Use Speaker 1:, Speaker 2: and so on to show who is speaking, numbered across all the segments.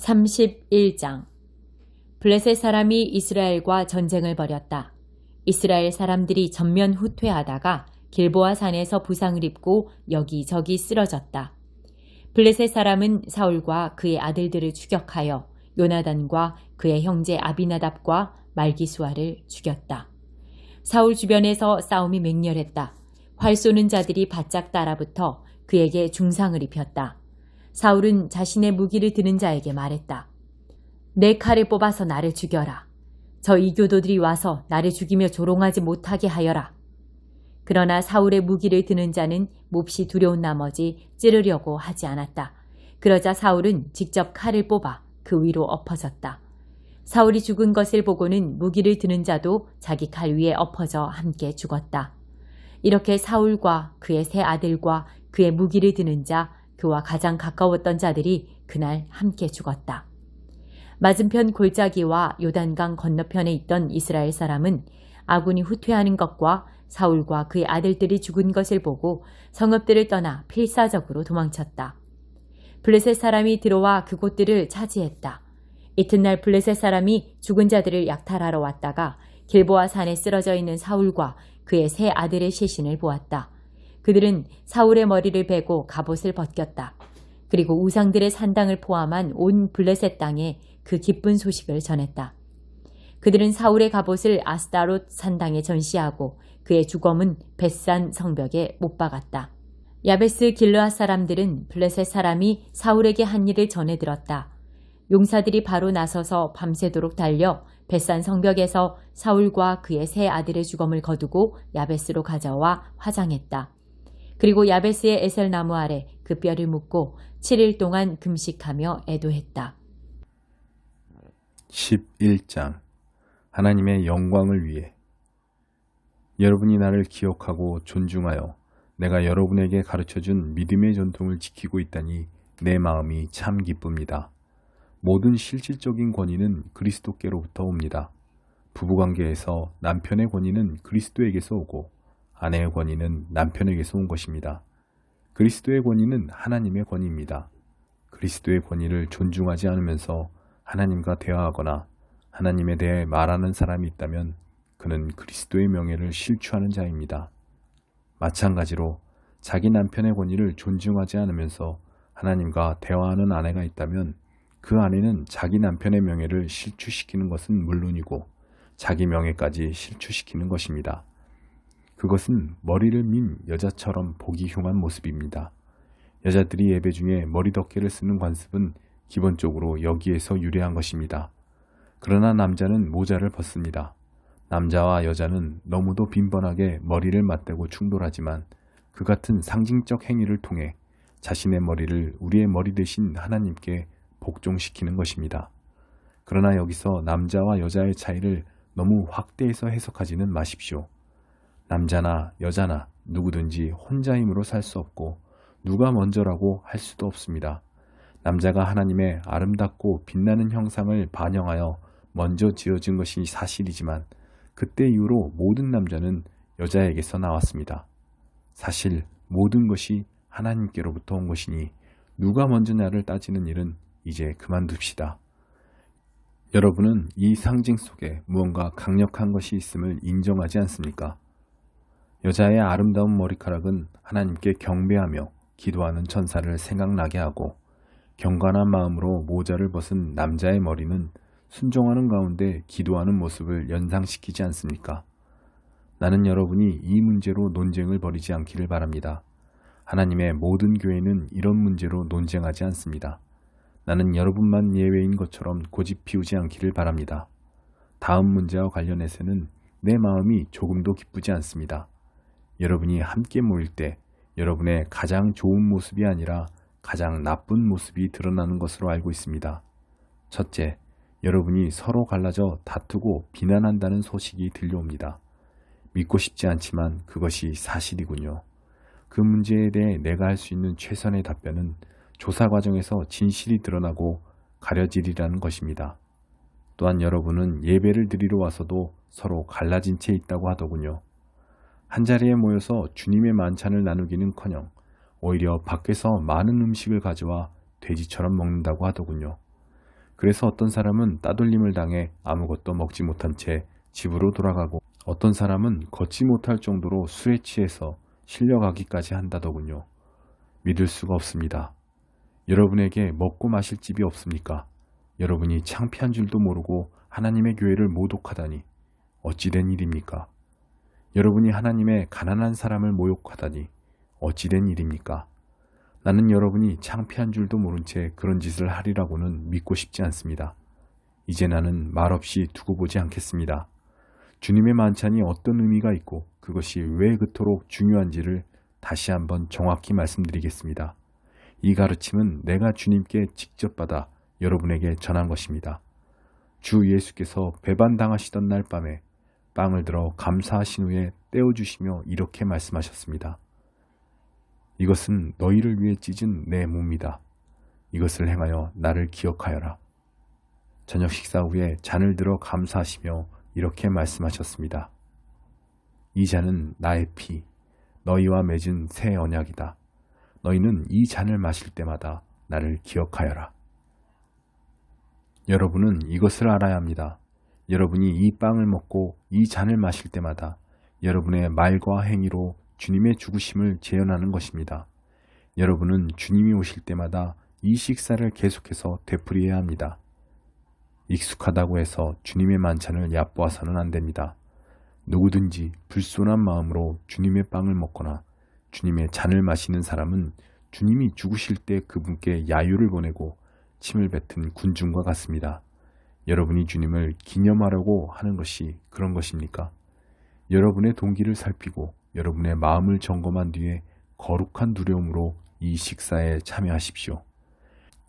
Speaker 1: 31장 블레셋 사람이 이스라엘과 전쟁을 벌였다. 이스라엘 사람들이 전면 후퇴하다가 길보아 산에서 부상을 입고 여기저기 쓰러졌다. 블레셋 사람은 사울과 그의 아들들을 추격하여 요나단과 그의 형제 아비나답과 말기수아를 죽였다. 사울 주변에서 싸움이 맹렬했다. 활 쏘는 자들이 바짝 따라붙어 그에게 중상을 입혔다. 사울은 자신의 무기를 드는 자에게 말했다. 내 칼을 뽑아서 나를 죽여라. 저 이교도들이 와서 나를 죽이며 조롱하지 못하게 하여라. 그러나 사울의 무기를 드는 자는 몹시 두려운 나머지 찌르려고 하지 않았다. 그러자 사울은 직접 칼을 뽑아 그 위로 엎어졌다. 사울이 죽은 것을 보고는 무기를 드는 자도 자기 칼 위에 엎어져 함께 죽었다. 이렇게 사울과 그의 세 아들과 그의 무기를 드는 자, 그와 가장 가까웠던 자들이 그날 함께 죽었다. 맞은편 골짜기와 요단강 건너편에 있던 이스라엘 사람은 아군이 후퇴하는 것과 사울과 그의 아들들이 죽은 것을 보고 성읍들을 떠나 필사적으로 도망쳤다. 블레셋 사람이 들어와 그곳들을 차지했다. 이튿날 블레셋 사람이 죽은 자들을 약탈하러 왔다가 길보아 산에 쓰러져 있는 사울과 그의 세 아들의 시신을 보았다. 그들은 사울의 머리를 베고 갑옷을 벗겼다. 그리고 우상들의 산당을 포함한 온 블레셋 땅에 그 기쁜 소식을 전했다. 그들은 사울의 갑옷을 아스타롯 산당에 전시하고 그의 주검은 벳산 성벽에 못 박았다. 야베스 길르아 사람들은 블레셋 사람이 사울에게 한 일을 전해 들었다. 용사들이 바로 나서서 밤새도록 달려 벳산 성벽에서 사울과 그의 세 아들의 주검을 거두고 야베스로 가져와 화장했다. 그리고 야베스의 에셀 나무 아래 그 뼈를 묻고 7일 동안 금식하며 애도했다.
Speaker 2: 11장 하나님의 영광을 위해 여러분이 나를 기억하고 존중하여 내가 여러분에게 가르쳐준 믿음의 전통을 지키고 있다니 내 마음이 참 기쁩니다. 모든 실질적인 권위는 그리스도께로부터 옵니다. 부부관계에서 남편의 권위는 그리스도에게서 오고 아내의 권위는 남편에게서 온 것입니다. 그리스도의 권위는 하나님의 권위입니다. 그리스도의 권위를 존중하지 않으면서 하나님과 대화하거나 하나님에 대해 말하는 사람이 있다면 그는 그리스도의 명예를 실추하는 자입니다. 마찬가지로 자기 남편의 권위를 존중하지 않으면서 하나님과 대화하는 아내가 있다면 그 아내는 자기 남편의 명예를 실추시키는 것은 물론이고 자기 명예까지 실추시키는 것입니다. 그것은 머리를 민 여자처럼 보기 흉한 모습입니다. 여자들이 예배 중에 머리 덮개를 쓰는 관습은 기본적으로 여기에서 유래한 것입니다. 그러나 남자는 모자를 벗습니다. 남자와 여자는 너무도 빈번하게 머리를 맞대고 충돌하지만 그 같은 상징적 행위를 통해 자신의 머리를 우리의 머리 대신 하나님께 복종시키는 것입니다. 그러나 여기서 남자와 여자의 차이를 너무 확대해서 해석하지는 마십시오. 남자나 여자나 누구든지 혼자 힘으로 살 수 없고 누가 먼저라고 할 수도 없습니다. 남자가 하나님의 아름답고 빛나는 형상을 반영하여 먼저 지어진 것이 사실이지만 그때 이후로 모든 남자는 여자에게서 나왔습니다. 사실 모든 것이 하나님께로부터 온 것이니 누가 먼저냐를 따지는 일은 이제 그만둡시다. 여러분은 이 상징 속에 무언가 강력한 것이 있음을 인정하지 않습니까? 여자의 아름다운 머리카락은 하나님께 경배하며 기도하는 천사를 생각나게 하고 경건한 마음으로 모자를 벗은 남자의 머리는 순종하는 가운데 기도하는 모습을 연상시키지 않습니까? 나는 여러분이 이 문제로 논쟁을 벌이지 않기를 바랍니다. 하나님의 모든 교회는 이런 문제로 논쟁하지 않습니다. 나는 여러분만 예외인 것처럼 고집 피우지 않기를 바랍니다. 다음 문제와 관련해서는 내 마음이 조금도 기쁘지 않습니다. 여러분이 함께 모일 때 여러분의 가장 좋은 모습이 아니라 가장 나쁜 모습이 드러나는 것으로 알고 있습니다. 첫째, 여러분이 서로 갈라져 다투고 비난한다는 소식이 들려옵니다. 믿고 싶지 않지만 그것이 사실이군요. 그 문제에 대해 내가 할 수 있는 최선의 답변은 조사 과정에서 진실이 드러나고 가려지리라는 것입니다. 또한 여러분은 예배를 드리러 와서도 서로 갈라진 채 있다고 하더군요. 한자리에 모여서 주님의 만찬을 나누기는 커녕 오히려 밖에서 많은 음식을 가져와 돼지처럼 먹는다고 하더군요. 그래서 어떤 사람은 따돌림을 당해 아무것도 먹지 못한 채 집으로 돌아가고 어떤 사람은 걷지 못할 정도로 술에 취해서 실려가기까지 한다더군요. 믿을 수가 없습니다. 여러분에게 먹고 마실 집이 없습니까? 여러분이 창피한 줄도 모르고 하나님의 교회를 모독하다니 어찌된 일입니까? 여러분이 하나님의 가난한 사람을 모욕하다니 어찌된 일입니까? 나는 여러분이 창피한 줄도 모른 채 그런 짓을 하리라고는 믿고 싶지 않습니다. 이제 나는 말없이 두고 보지 않겠습니다. 주님의 만찬이 어떤 의미가 있고 그것이 왜 그토록 중요한지를 다시 한번 정확히 말씀드리겠습니다. 이 가르침은 내가 주님께 직접 받아 여러분에게 전한 것입니다. 주 예수께서 배반당하시던 날 밤에 빵을 들어 감사하신 후에 떼어주시며 이렇게 말씀하셨습니다. 이것은 너희를 위해 찢은 내 몸이다. 이것을 행하여 나를 기억하여라. 저녁 식사 후에 잔을 들어 감사하시며 이렇게 말씀하셨습니다. 이 잔은 나의 피, 너희와 맺은 새 언약이다. 너희는 이 잔을 마실 때마다 나를 기억하여라. 여러분은 이것을 알아야 합니다. 여러분이 이 빵을 먹고 이 잔을 마실 때마다 여러분의 말과 행위로 주님의 죽으심을 재현하는 것입니다. 여러분은 주님이 오실 때마다 이 식사를 계속해서 되풀이해야 합니다. 익숙하다고 해서 주님의 만찬을 얕보아서는 안 됩니다. 누구든지 불손한 마음으로 주님의 빵을 먹거나 주님의 잔을 마시는 사람은 주님이 죽으실 때 그분께 야유를 보내고 침을 뱉은 군중과 같습니다. 여러분이 주님을 기념하려고 하는 것이 그런 것입니까? 여러분의 동기를 살피고 여러분의 마음을 점검한 뒤에 거룩한 두려움으로 이 식사에 참여하십시오.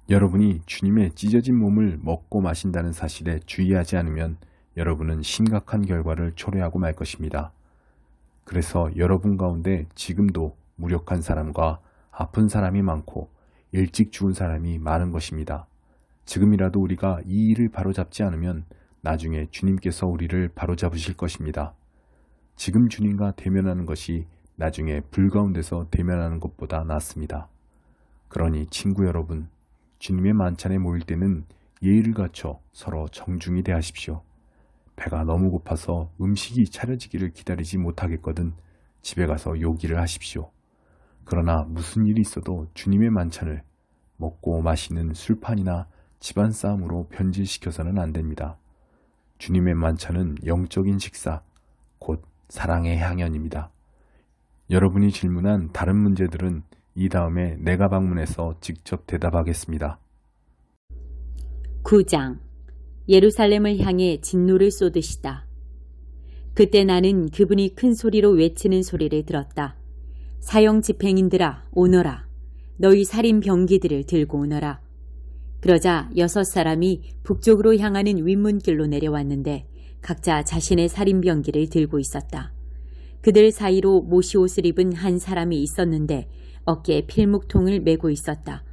Speaker 2: 여러분이 주님의 찢어진 몸을 먹고 마신다는 사실에 주의하지 않으면 여러분은 심각한 결과를 초래하고 말 것입니다. 그래서 여러분 가운데 지금도 무력한 사람과 아픈 사람이 많고 일찍 죽은 사람이 많은 것입니다. 지금이라도 우리가 이 일을 바로잡지 않으면 나중에 주님께서 우리를 바로잡으실 것입니다. 지금 주님과 대면하는 것이 나중에 불 가운데서 대면하는 것보다 낫습니다. 그러니 친구 여러분, 주님의 만찬에 모일 때는 예의를 갖춰 서로 정중히 대하십시오. 배가 너무 고파서 음식이 차려지기를 기다리지 못하겠거든 집에 가서 요기를 하십시오. 그러나 무슨 일이 있어도 주님의 만찬을 먹고 마시는 술판이나 집안 싸움으로 변질시켜서는 안 됩니다. 주님의 만찬은 영적인 식사, 곧 사랑의 향연입니다. 여러분이 질문한 다른 문제들은 이 다음에 내가 방문해서 직접 대답하겠습니다.
Speaker 1: 9장 예루살렘을 향해 진노를 쏟으시다. 그때 나는 그분이 큰 소리로 외치는 소리를 들었다. 사형 집행인들아 오너라. 너희 살인 병기들을 들고 오너라. 그러자 여섯 사람이 북쪽으로 향하는 윗문길로 내려왔는데 각자 자신의 살인 병기를 들고 있었다. 그들 사이로 모시 옷을 입은 한 사람이 있었는데 어깨에 필묵통을 메고 있었다.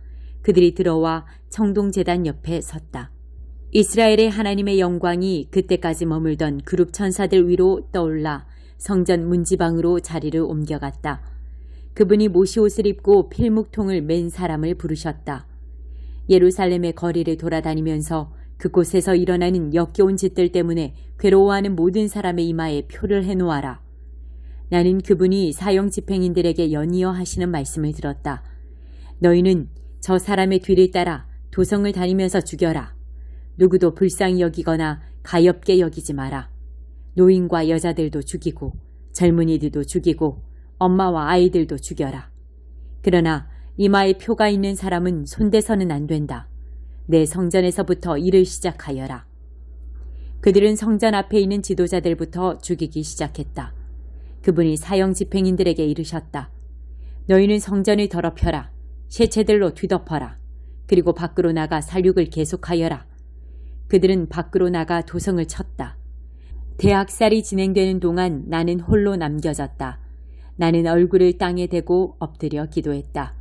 Speaker 1: 그들이 들어와 청동재단 옆에 섰다. 이스라엘의 하나님의 영광이 그때까지 머물던 그룹 천사들 위로 떠올라 성전 문지방으로 자리를 옮겨갔다. 그분이 모시 옷을 입고 필묵통을 맨 사람을 부르셨다. 예루살렘의 거리를 돌아다니면서 그곳에서 일어나는 역겨운 짓들 때문에 괴로워하는 모든 사람의 이마에 표를 해놓아라. 나는 그분이 사형 집행인들에게 연이어 하시는 말씀을 들었다. 너희는 저 사람의 뒤를 따라 도성을 다니면서 죽여라. 누구도 불쌍히 여기거나 가엽게 여기지 마라. 노인과 여자들도 죽이고 젊은이들도 죽이고 엄마와 아이들도 죽여라. 그러나 이마에 표가 있는 사람은 손대서는 안 된다. 내 성전에서부터 일을 시작하여라. 그들은 성전 앞에 있는 지도자들부터 죽이기 시작했다. 그분이 사형 집행인들에게 이르셨다. 너희는 성전을 더럽혀라. 시체들로 뒤덮어라. 그리고 밖으로 나가 살육을 계속하여라. 그들은 밖으로 나가 도성을 쳤다. 대학살이 진행되는 동안 나는 홀로 남겨졌다. 나는 얼굴을 땅에 대고 엎드려 기도했다.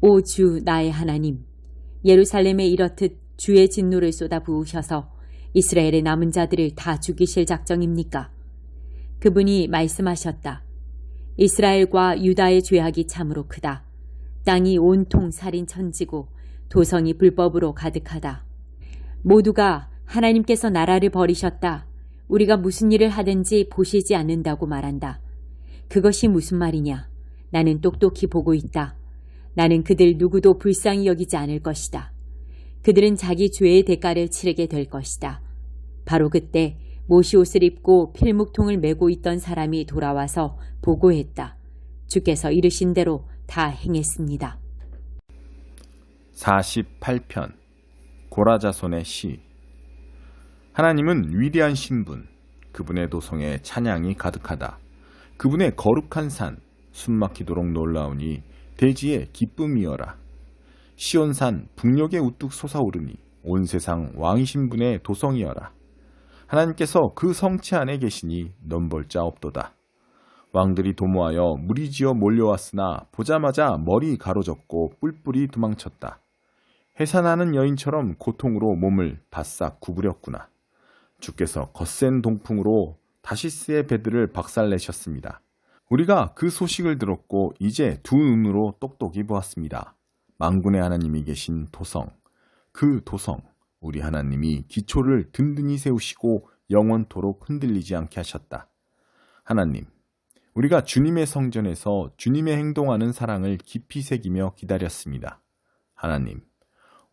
Speaker 1: 오 주 나의 하나님, 예루살렘에 이렇듯 주의 진노를 쏟아 부으셔서 이스라엘의 남은 자들을 다 죽이실 작정입니까? 그분이 말씀하셨다. 이스라엘과 유다의 죄악이 참으로 크다. 땅이 온통 살인 천지고 도성이 불법으로 가득하다. 모두가 하나님께서 나라를 버리셨다. 우리가 무슨 일을 하든지 보시지 않는다고 말한다. 그것이 무슨 말이냐? 나는 똑똑히 보고 있다. 나는 그들 누구도 불쌍히 여기지 않을 것이다. 그들은 자기 죄의 대가를 치르게 될 것이다. 바로 그때 모시옷을 입고 필묵통을 메고 있던 사람이 돌아와서 보고했다. 주께서 이르신 대로 다 행했습니다.
Speaker 2: 48편 고라자손의 시 하나님은 위대한 신분 그분의 도성에 찬양이 가득하다 그분의 거룩한 산 숨막히도록 놀라우니 대지에 기쁨이여라 시온산 북녘에 우뚝 솟아오르니 온 세상 왕이신 분의 도성이여라 하나님께서 그 성체 안에 계시니 넘볼자 없도다 왕들이 도모하여 무리지어 몰려왔으나 보자마자 머리 가로졌고 뿔뿔이 도망쳤다. 해산하는 여인처럼 고통으로 몸을 바싹 구부렸구나. 주께서 거센 동풍으로 다시스의 배들을 박살내셨습니다. 우리가 그 소식을 들었고 이제 두 눈으로 똑똑히 보았습니다. 망군의 하나님이 계신 도성, 그 도성, 우리 하나님이 기초를 든든히 세우시고 영원토록 흔들리지 않게 하셨다. 하나님, 우리가 주님의 성전에서 주님의 행동하는 사랑을 깊이 새기며 기다렸습니다. 하나님,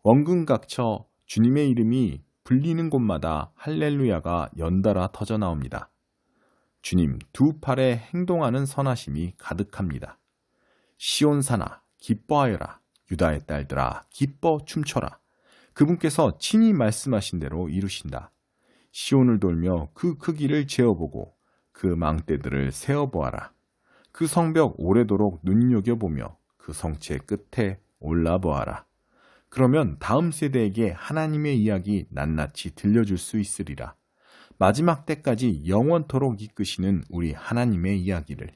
Speaker 2: 원근각처 주님의 이름이 불리는 곳마다 할렐루야가 연달아 터져 나옵니다. 주님 두 팔에 행동하는 선하심이 가득합니다. 시온산아 기뻐하여라 유다의 딸들아 기뻐 춤춰라 그분께서 친히 말씀하신 대로 이루신다. 시온을 돌며 그 크기를 재어보고 그 망대들을 세어보아라. 그 성벽 오래도록 눈여겨보며 그 성체 끝에 올라보아라. 그러면 다음 세대에게 하나님의 이야기 낱낱이 들려줄 수 있으리라. 마지막 때까지 영원토록 이끄시는 우리 하나님의 이야기를